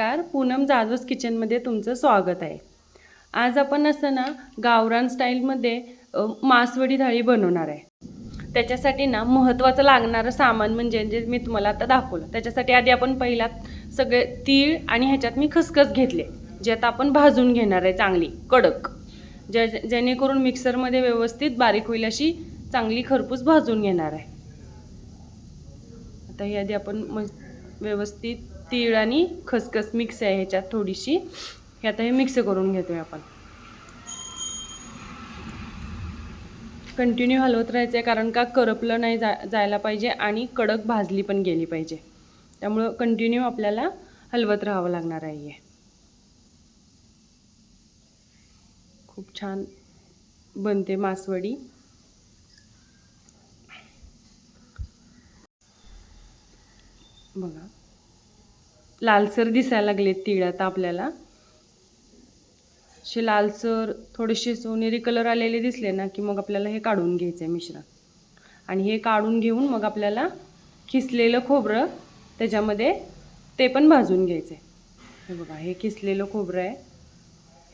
नमस्कार. पूनम जाधवस किचनमध्ये तुमचं स्वागत आहे. आज आपण असं ना गावरान स्टाईलमध्ये मासवडी थाळी बनवणार आहे. त्याच्यासाठी ना महत्त्वाचं लागणारं सामान म्हणजे जे मी तुम्हाला आता दाखवलं. त्याच्यासाठी आधी आपण पहिला सगळे तीळ आणि ह्याच्यात मी खसखस घेतले. जे आता आपण भाजून घेणार आहे चांगली कडक. ज्या जेणेकरून मिक्सरमध्ये व्यवस्थित बारीक होईल अशी चांगली खरपूस भाजून घेणार आहे. आता ही आधी आपण मस्त व्यवस्थित तीळ आणि खसखस मिक्स आहे ह्याच्यात थोडीशी. हे आता हे मिक्स करून घेतो आहे आपण. कंटिन्यू हलवत राहायचं आहे कारण का करपलं नाही जा जायला पाहिजे आणि कडक भाजली पण गेली पाहिजे. त्यामुळं कंटिन्यू आपल्याला हलवत राहावं लागणार आहे खूप छान बनते मासवडी. बघा. लालसर दिसायला लागले तीळ आता आपल्याला. असे लालसर थोडेसे सोनेरी कलर आलेले दिसले ना की मग आपल्याला हे काढून घ्यायचं आहे मिश्रण. आणि हे काढून घेऊन मग आपल्याला खिसलेलं खोबरं त्याच्यामध्ये ते पण भाजून घ्यायचं आहे हे बघा हे खिसलेलं खोबरं आहे.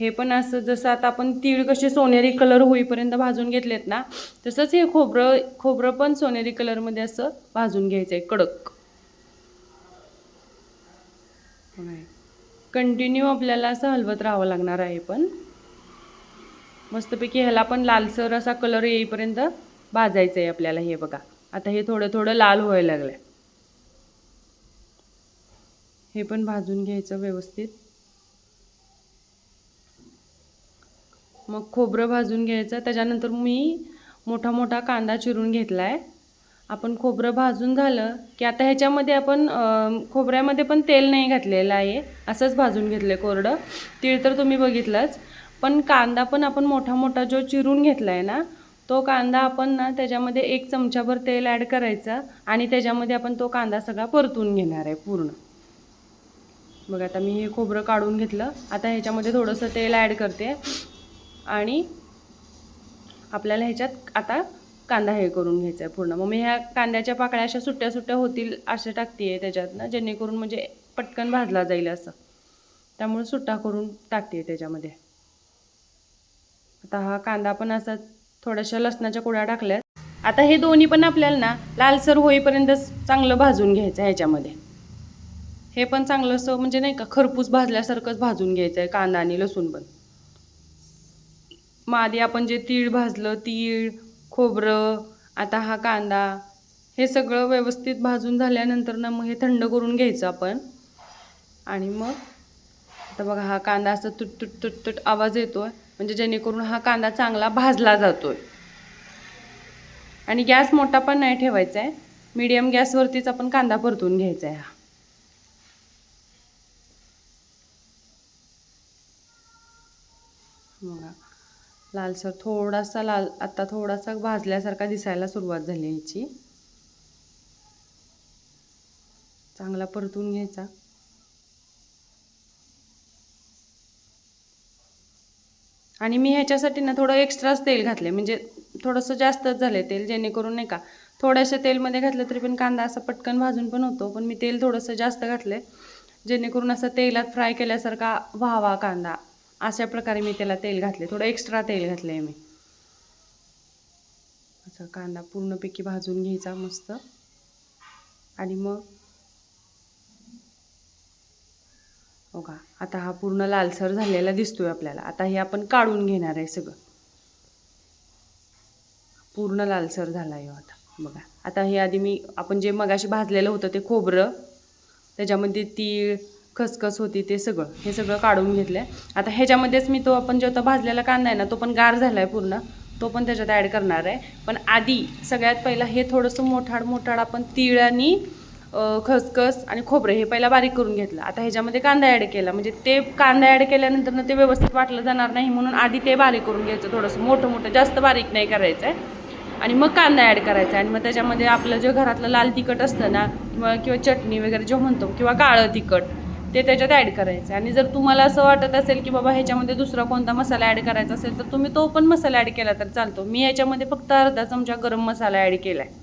हे पण असं जसं आता आपण तीळ कसे सोनेरी कलर होईपर्यंत भाजून घेतलेत ना तसंच हे खोबरं खोबरं पण सोनेरी कलरमध्ये असं भाजून घ्यायचं आहे कडक. कंटिन्यू आपल्याला असं हलवत राहावं लागणार आहे पण. मस्तपैकी ह्याला पण लालसर असा कलर येईपर्यंत भाजायचं आहे आपल्याला हे बघा. आता हे थोडं थोडं लाल व्हायला लागलं आहे हे पण भाजून घ्यायचं व्यवस्थित. मग खोबरं भाजून घ्यायचं. त्याच्यानंतर मी मोठा मोठा कांदा चिरून घेतला आहे आपण खोबरं भाजून झालं की आता ह्याच्यामध्ये आपण खोबऱ्यामध्ये पण तेल नाही घातलेलं आहे. असंच भाजून घेतलं आहे कोरडं. तीळ तर तुम्ही बघितलंच. पण कांदा पण आपण मोठा मोठा जो चिरून घेतला आहे ना तो कांदा आपण ना त्याच्यामध्ये एक चमचाभर तेल ॲड करायचा आणि त्याच्यामध्ये आपण तो कांदा सगळा परतून घेणार आहे पूर्ण. बघा आता मी हे खोबरं काढून घेतलं. आता ह्याच्यामध्ये थोडंसं तेल ॲड करते. आणि आपल्याला ह्याच्यात आता कांदा हे करून घ्यायचा आहे पूर्ण. मग मी ह्या कांद्याच्या पाकळ्या अशा सुट्ट्या सुट्ट्या होतील अशा टाकते आहे त्याच्यात ना जेणेकरून म्हणजे पटकन भाजला जाईल असं. त्यामुळे सुट्टा करून टाकते त्याच्यामध्ये. आता हा कांदा पण असा थोड्याशा लसणाच्या कुड्या टाकल्यात. आता हे दोन्ही पण आपल्याला ना लालसर होईपर्यंत चांगलं भाजून घ्यायचं आहे ह्याच्यामध्ये. हे पण चांगलं असं म्हणजे नाही का खरपूस भाजल्यासारखंच भाजून घ्यायचं आहे कांदा आणि लसूण पण. मग आधी आपण जे तीळ भाजलं तीळ खोबरं आता हा कांदा हे सगळं व्यवस्थित भाजून झाल्यानंतर ना मग हे थंड करून घ्यायचं आपण. आणि मग आता बघा हा कांदा असा तुट तुट तुट तुट आवाज आहे म्हणजे जेणेकरून हा कांदा चांगला भाजला जातो आहे आणि गॅस मोठा पण नाही ठेवायचा आहे मीडियम गॅसवरतीच आपण कांदा परतून घ्यायचा आहे हा बघा लालसर थोडासा लाल आता थोडासा भाजल्यासारखा दिसायला सुरुवात झाली याची चांगला परतून घ्यायचा. आणि मी ह्याच्यासाठी ना थोडं एक्स्ट्राच तेल घातले म्हणजे थोडंसं जास्तच झालं तेल जेणेकरून नाही का थोड्याशा तेलमध्ये घातलं तरी पण कांदा असा पटकन भाजून पण होतो. पण मी तेल थोडंसं जास्त घातलं जेणेकरून असं तेलात फ्राय केल्यासारखा व्हावा कांदा. अशा प्रकारे मी त्याला तेल घातले. थोडं एक्स्ट्रा तेल घातलं आहे मी. असं कांदा पूर्णपैकी भाजून घ्यायचा मस्त. आणि मग हो का आता हा पूर्ण लालसर झालेला दिसतोय आपल्याला. आता हे आपण काढून घेणार आहे सगळं. पूर्ण लालसर झाला आहे हो आता. बघा आता हे आधी मी आपण जे मगाशी भाजलेलं होतं ते खोबरं त्याच्यामध्ये तीळ खसखस होती ते सगळं हे सगळं काढून घेतलं आहे आता ह्याच्यामध्येच मी तो आपण जो आता भाजलेला कांदा आहे ना तो पण गार झाला आहे पूर्ण. तो पण त्याच्यात ॲड करणार आहे. पण आधी सगळ्यात पहिला हे थोडंसं मोठाड मोठाड आपण तीळ आणि खसखस आणि खोबरं हे पहिला बारीक करून घेतलं. आता ह्याच्यामध्ये कांदा ॲड केला. म्हणजे ते कांदा ॲड केल्यानंतर ना ते व्यवस्थित वाटलं जाणार नाही म्हणून आधी ते बारीक करून घ्यायचं थोडंसं. मोठं मोठं जास्त बारीक नाही करायचं आहे आणि मग कांदा ॲड करायचा. आणि मग त्याच्यामध्ये आपलं जे घरातलं लाल तिखट असतं ना किंवा किंवा चटणी वगैरे जो म्हणतो किंवा काळं तिखट ते त्याच्यात ॲड करायचं. आणि जर तुम्हाला असं वाटत असेल की बाबा ह्याच्यामध्ये दुसरा कोणता मसाला ॲड करायचा असेल तर तुम्ही तो पण मसाला ॲड केला तर चालतो. मी याच्यामध्ये फक्त अर्धा चमचा गरम मसाला ॲड केला आहे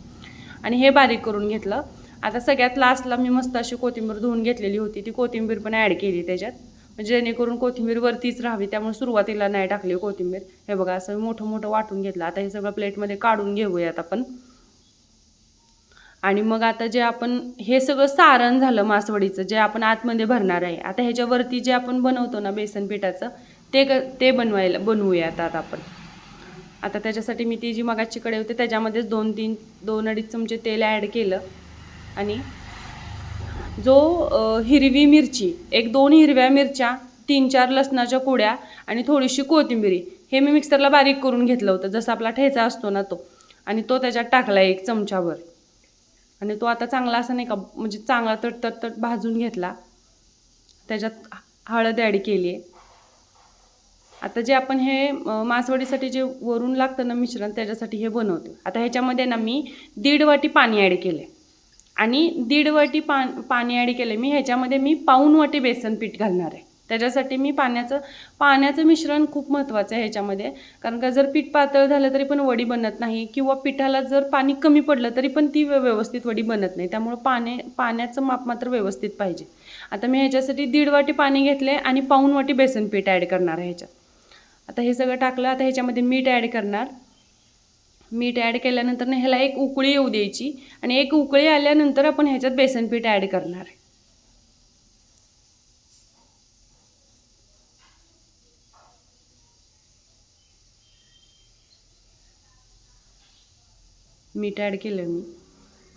आणि हे बारीक करून घेतलं. आता सगळ्यात लास्टला मी मस्त अशी कोथिंबीर धुवून घेतलेली होती. ती कोथिंबीर पण ॲड केली त्याच्यात. म्हणजे जेणेकरून कोथिंबीर वरतीच राहावी त्यामुळे सुरुवातीला नाही टाकली कोथिंबीर. हे बघा असं मोठं मोठं वाटून घेतलं. आता हे सगळं प्लेटमध्ये काढून घेऊयात आपण. आणि मग आता जे आपण हे सगळं सारण झालं मासवडीचं जे आपण आतमध्ये भरणार आहे. आता ह्याच्यावरती जे आपण बनवतो ना बेसन पिठाचं ते क ते बनवायला बनवूया आता आपण. आता त्याच्यासाठी मी ती जी मगाची कडे होते त्याच्यामध्येच दोन तीन दोन अडीच चमचे तेल ॲड केलं. आणि जो हिरवी मिरची एक दोन हिरव्या मिरच्या तीन चार लसणाच्या कुड्या आणि थोडीशी कोथिंबिरी हे मी मिक्सरला बारीक करून घेतलं होतं जसं आपला ठेचा असतो ना तो. आणि तो त्याच्यात टाकला एक चमचाभर. आणि तो आता चांगला असा नाही का म्हणजे चांगला तट तट तट भाजून घेतला. त्याच्यात हळद ॲड केली आहे. आता जे आपण हे मासवडीसाठी जे वरून लागतं ना मिश्रण त्याच्यासाठी हे बनवतो. आता ह्याच्यामध्ये ना मी दीड वाटी पाणी ॲड केले आणि दीड वाटी पा पाणी ॲड केले मी ह्याच्यामध्ये मी पाऊन वाटी बेसन पीठ घालणार आहे. त्याच्यासाठी मी पाण्याचं पाण्याचं मिश्रण खूप महत्त्वाचं आहे ह्याच्यामध्ये. कारण का जर पीठ पातळ झालं तरी पण वडी बनत नाही किंवा पिठाला जर पाणी कमी पडलं तरी पण ती व्य- व्यवस्थित वडी बनत नाही. त्यामुळं पाणी पाण्याचं माप मात्र व्यवस्थित पाहिजे. आता मी ह्याच्यासाठी दीड वाटी पाणी घेतले आणि पाऊन वाटी बेसन पीठ ॲड करणार आहे ह्याच्यात. आता हे सगळं टाकलं आता ह्याच्यामध्ये मीठ ॲड करणार. मीठ ॲड केल्यानंतर ह्याला एक उकळी येऊ द्यायची आणि एक उकळी आल्यानंतर आपण ह्याच्यात बेसन पीठ ॲड करणार आहे. मीठ ॲड केलं मी.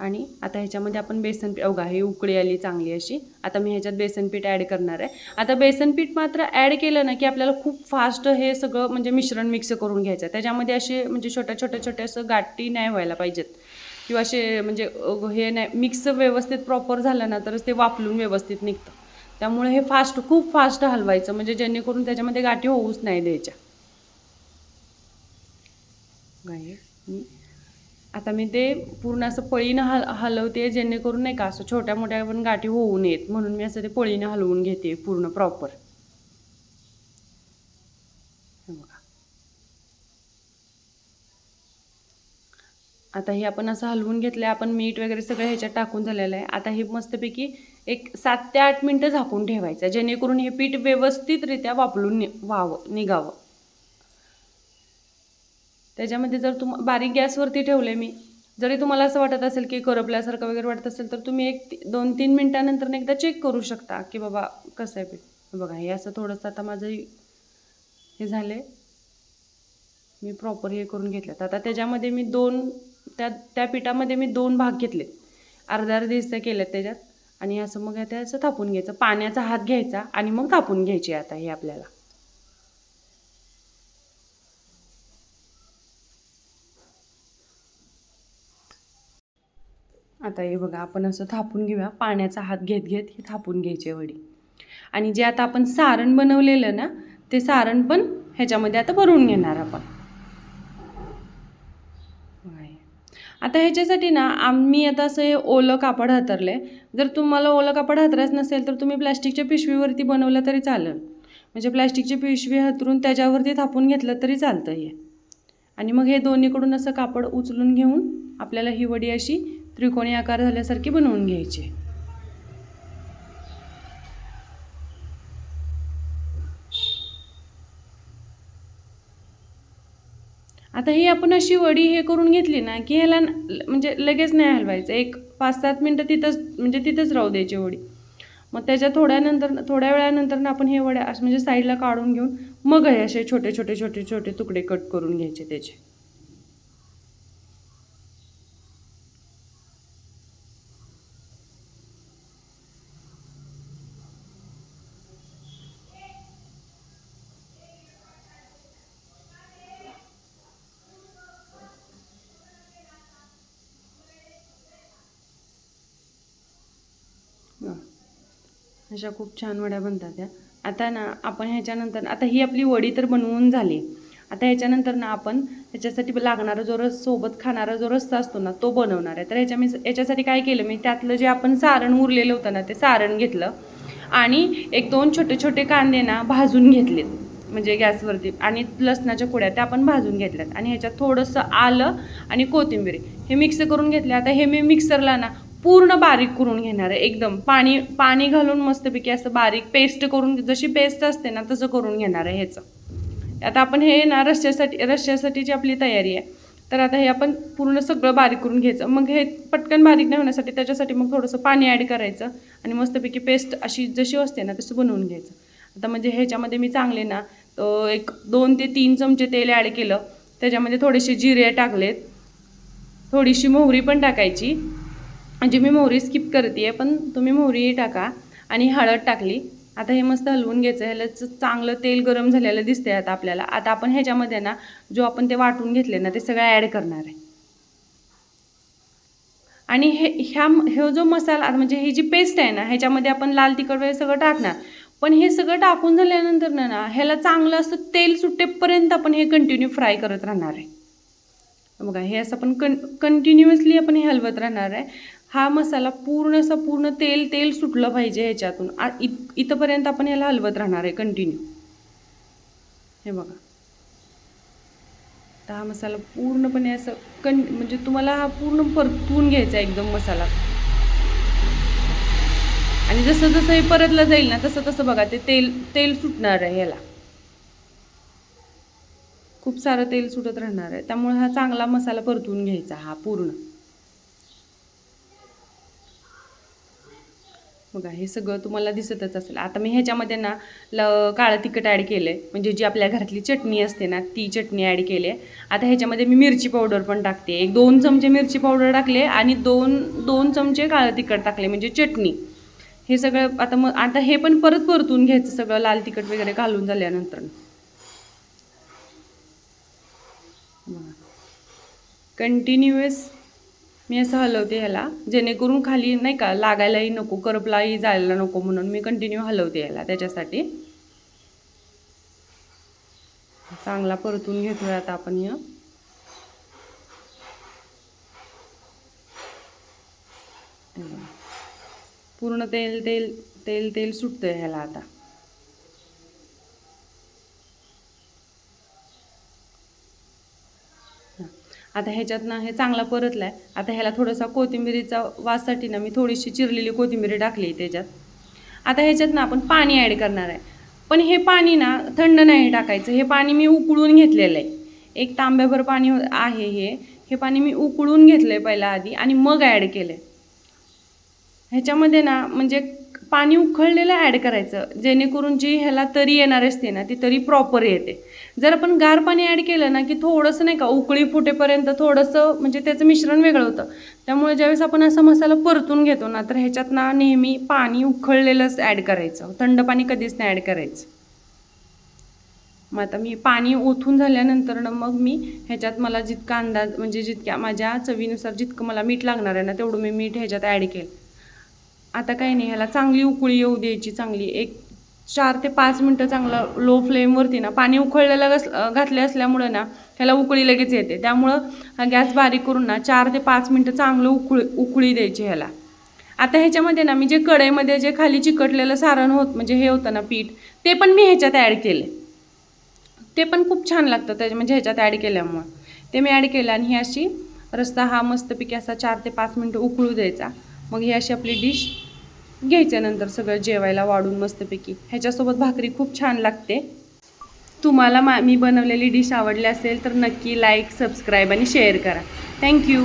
आणि आता ह्याच्यामध्ये आपण बेसन पीठ अवघा हे उकळी आली चांगली अशी. आता मी ह्याच्यात बेसन पीठ ॲड करणार आहे. आता बेसन पीठ मात्र ॲड केलं ना की आपल्याला खूप फास्ट हे सगळं म्हणजे मिश्रण मिक्स करून घ्यायचं त्याच्यामध्ये असे म्हणजे छोट्या छोट्या छोट्या असं गाठी नाही व्हायला पाहिजेत. किंवा असे म्हणजे हे नाही मिक्स व्यवस्थित प्रॉपर झालं ना तरच ते वापरून व्यवस्थित निघतं. त्यामुळे हे फास्ट खूप फास्ट हलवायचं. म्हणजे जेणेकरून त्याच्यामध्ये गाठी होऊच नाही द्यायच्या. नाही मी आता मी ते पूर्ण असं पळीनं हल हलवते जेणेकरून नाही का असं छोट्या मोठ्या पण गाठी होऊ नयेत. म्हणून मी असं ते पळीनं हलवून घेते पूर्ण प्रॉपर बघा. आता हे आपण असं हलवून घेतलं आपण मीठ वगैरे सगळं ह्याच्यात टाकून झालेलं आहे. आता हे मस्तपैकी एक सात ते आठ मिनटं झाकून ठेवायचं जेणेकरून हे पीठ व्यवस्थितरित्या वापरून नि व्हावं निघावं. त्याच्यामध्ये जर तुम बारीक गॅसवरती ठेवले मी जरी तुम्हाला असं वाटत असेल की करपल्यासारखं वगैरे वाटत असेल तर तुम्ही एक दोन तीन मिनटानंतर एकदा चेक करू शकता की बाबा कसं आहे पीठ. बघा हे असं थोडंसं आता माझं हे झाले मी प्रॉपर हे करून घेतलं आता त्याच्यामध्ये मी दोन त्या त्या पिठामध्ये मी दोन भाग घेतले अर्धा अर्धे हिस्से केलेत त्याच्यात. आणि असं मग त्याचं असं थापून घ्यायचं. पाण्याचा हात घ्यायचा आणि मग थापून घ्यायची आता हे आपल्याला. आता हे बघा आपण असं थापून घेऊया. पाण्याचा हात घेत घेत हे थापून घ्यायचे वडी आणि जे आता आपण सारण बनवलेलं ना ते सारण पण ह्याच्यामध्ये आता भरून घेणार आपण. आता ह्याच्यासाठी ना आम्ही आता असं हे ओलं कापड हातरलं जर तुम्हाला ओलं कापड हातरायचं नसेल तर तुम्ही प्लॅस्टिकच्या पिशवीवरती बनवलं तरी चालेल. म्हणजे प्लॅस्टिकची पिशवी हातरून त्याच्यावरती थापून घेतलं तरी चालतं हे. आणि मग हे दोन्हीकडून असं कापड उचलून घेऊन आपल्याला ही वडी अशी त्रिकोणी आकार झाल्यासारखे बनवून घ्यायचे. आता ही आपण अशी वडी हे करून घेतली ना की ह्याला म्हणजे लगेच नाही हलवायचं. एक पाच सात मिनटं तिथंच म्हणजे तिथंच राहू द्यायची वडी. मग त्याच्या थोड्यानंतर थोड्या वेळानंतर ना आपण हे वड्या असं म्हणजे साईडला काढून घेऊन मग हे असे छोटे छोटे छोटे छोटे तुकडे कट करून घ्यायचे त्याचे हं. अशा खूप छान वड्या बनतात त्या. आता ना आपण ह्याच्यानंतर आता ही आपली वडी तर बनवून झाली. आता ह्याच्यानंतर ना आपण ह्याच्यासाठी लागणारा जो रस सोबत खाणारा जो रस्सा असतो ना तो बनवणार आहे. तर ह्याच्या मी याच्यासाठी काय केलं मी त्यातलं जे आपण सारण उरलेलं होतं ना ते सारण घेतलं. आणि एक दोन छोटे छोटे कांदे ना भाजून घेतलेत. म्हणजे गॅसवरती. आणि लसणाच्या कुड्या त्या आपण भाजून घेतल्यात. आणि ह्याच्यात थोडंसं आलं आणि कोथिंबीर. हे मिक्स करून घेतले. आता हे मी मिक्सरला ना पूर्ण बारीक करून घेणार आहे एकदम. पाणी पाणी घालून मस्तपैकी असं बारीक पेस्ट करून जशी पेस्ट असते ना तसं करून घेणार आहे ह्याचं. आता आपण हे ना रश्श्यासाठी रश्श्यासाठीची आपली तयारी आहे तर आता हे आपण पूर्ण सगळं बारीक करून घ्यायचं. मग हे पटकन बारीक नाही होण्यासाठी त्याच्यासाठी मग थोडंसं पाणी ॲड करायचं आणि मस्तपैकी पेस्ट अशी जशी असते ना तसं बनवून घ्यायचं. आता म्हणजे ह्याच्यामध्ये मी चांगले ना एक दोन ते तीन चमचे तेल ॲड केलं. त्याच्यामध्ये थोडेसे जिरे टाकलेत. थोडीशी मोहरी पण टाकायची. म्हणजे मी मोहरी स्किप करते पण तुम्ही मोहरीही टाका. आणि हळद टाकली. आता हे मस्त हलवून घ्यायचं ह्याला चांगलं तेल गरम झालेलं दिसतंय आता आपल्याला. आता आपण ह्याच्यामध्ये ना जो आपण ते वाटून घेतले ना ते सगळं ॲड करणार आहे. आणि हे ह्या हे जो मसाला म्हणजे ही जी पेस्ट आहे ना ह्याच्यामध्ये आपण लाल तिखट वगैरे सगळं टाकणार. पण हे सगळं टाकून झाल्यानंतर ना ना ह्याला चांगलं असं तेल सुटेपर्यंत आपण हे कंटिन्यू फ्राय करत राहणार आहे. बघा हे असं आपण कं कंटिन्युअसली आपण हे हलवत राहणार आहे. हा मसाला पूर्ण असा पूर्ण तेल तेल सुटलं पाहिजे ह्याच्यातून. आ इत इथंपर्यंत आपण याला हलवत राहणार आहे कंटिन्यू हे बघा. तर हा मसाला पूर्णपणे असं कन म्हणजे तुम्हाला हा पूर्ण परतून घ्यायचा आहे एकदम मसाला. आणि जसं जसं हे परतलं जाईल ना तसं तसं बघा ते तेल तेल सुटणार आहे याला खूप सारं तेल सुटत राहणार आहे. त्यामुळे हा चांगला मसाला परतून घ्यायचा हा पूर्ण. बघा हे सगळं तुम्हाला दिसतच असेल. आता मी ह्याच्यामध्ये ना ल काळं तिखट ॲड केलं आहे म्हणजे जी आपल्या घरातली चटणी असते ना ती चटणी ॲड केली आहे. आता ह्याच्यामध्ये मी मिरची पावडर पण टाकते. एक दोन चमचे मिरची पावडर टाकले आणि दोन दोन चमचे काळं तिखट टाकले म्हणजे चटणी. हे सगळं आता मग आता हे पण परत परतून घ्यायचं सगळं लाल तिखट वगैरे घालून झाल्यानंतर. कंटिन्युअस मी असं हलवते ह्याला. जेणेकरून खाली नाही का लागायलाही नको करपलाही जायला नको म्हणून मी कंटिन्यू हलवते ह्याला त्याच्यासाठी. चांगला परतून घेतोय आता आपण या हे पूर्ण तेल तेल तेल तेल सुटतंय ह्याला आता. आता ह्याच्यात ना हे चांगला परतला आहे आता ह्याला थोडासा कोथिंबिरीचा वाससाठी ना मी थोडीशी चिरलेली कोथिंबीरी टाकली त्याच्यात. आता ह्याच्यात ना आपण पाणी ॲड करणार आहे. पण हे पाणी ना थंड नाही टाकायचं. हे पाणी मी उकळून घेतलेलं आहे. एक तांब्याभर पाणी आहे हे. हे पाणी मी उकळून घेतलं आहे पहिला आधी आणि मग ॲड केलं आहे ह्याच्यामध्ये ना म्हणजे पाणी उखळलेलं ॲड करायचं. जेणेकरून जी ह्याला तरी येणार असते ना ती तरी प्रॉपर येते. जर आपण गार पाणी ॲड केलं ना की थोडंसं नाही का उकळी फुटेपर्यंत थोडंसं म्हणजे त्याचं मिश्रण वेगळं होतं. त्यामुळे ज्यावेळेस आपण असा मसाला परतून घेतो ना तर ह्याच्यात ना नेहमी पाणी उखळलेलंच ॲड करायचं. थंड पाणी कधीच नाही ॲड करायचं. मग आता मी पाणी ओथून झाल्यानंतर ना मग मी ह्याच्यात मला जितका अंदाज म्हणजे जितक्या माझ्या चवीनुसार जितकं मला मीठ लागणार आहे ना तेवढं मी मीठ ह्याच्यात ॲड केलं. आता काही नाही ह्याला चांगली उकळी येऊ द्यायची चांगली. एक चार ते पाच मिनटं चांगलं लो फ्लेमवरती ना पाणी उकळलेलं घस घातले असल्यामुळं ना ह्याला उकळी लगेच येते. त्यामुळं हा गॅस बारीक करून ना चार ते पाच मिनटं चांगलं उकळी उकळी द्यायची ह्याला. आता ह्याच्यामध्ये ना मी जे कढईमध्ये जे खाली चिकटलेलं सारण होत म्हणजे हे होतं ना पीठ ते पण मी ह्याच्यात ॲड केले ते पण खूप छान लागतं त्याच्या म्हणजे ह्याच्यात ॲड केल्यामुळं. ते मी ॲड केलं आणि ही अशी रस्ता हा मस्तपैकी असा चार ते पाच मिनटं उकळू द्यायचा. मग ही अशी आपली डिश घ्यायच्यानंतर सगळं जेवायला वाढून मस्तपैकी. ह्याच्यासोबत भाकरी खूप छान लागते. तुम्हाला मा मी बनवलेली डिश आवडली असेल तर नक्की लाईक सबस्क्राईब आणि शेअर करा. Thank you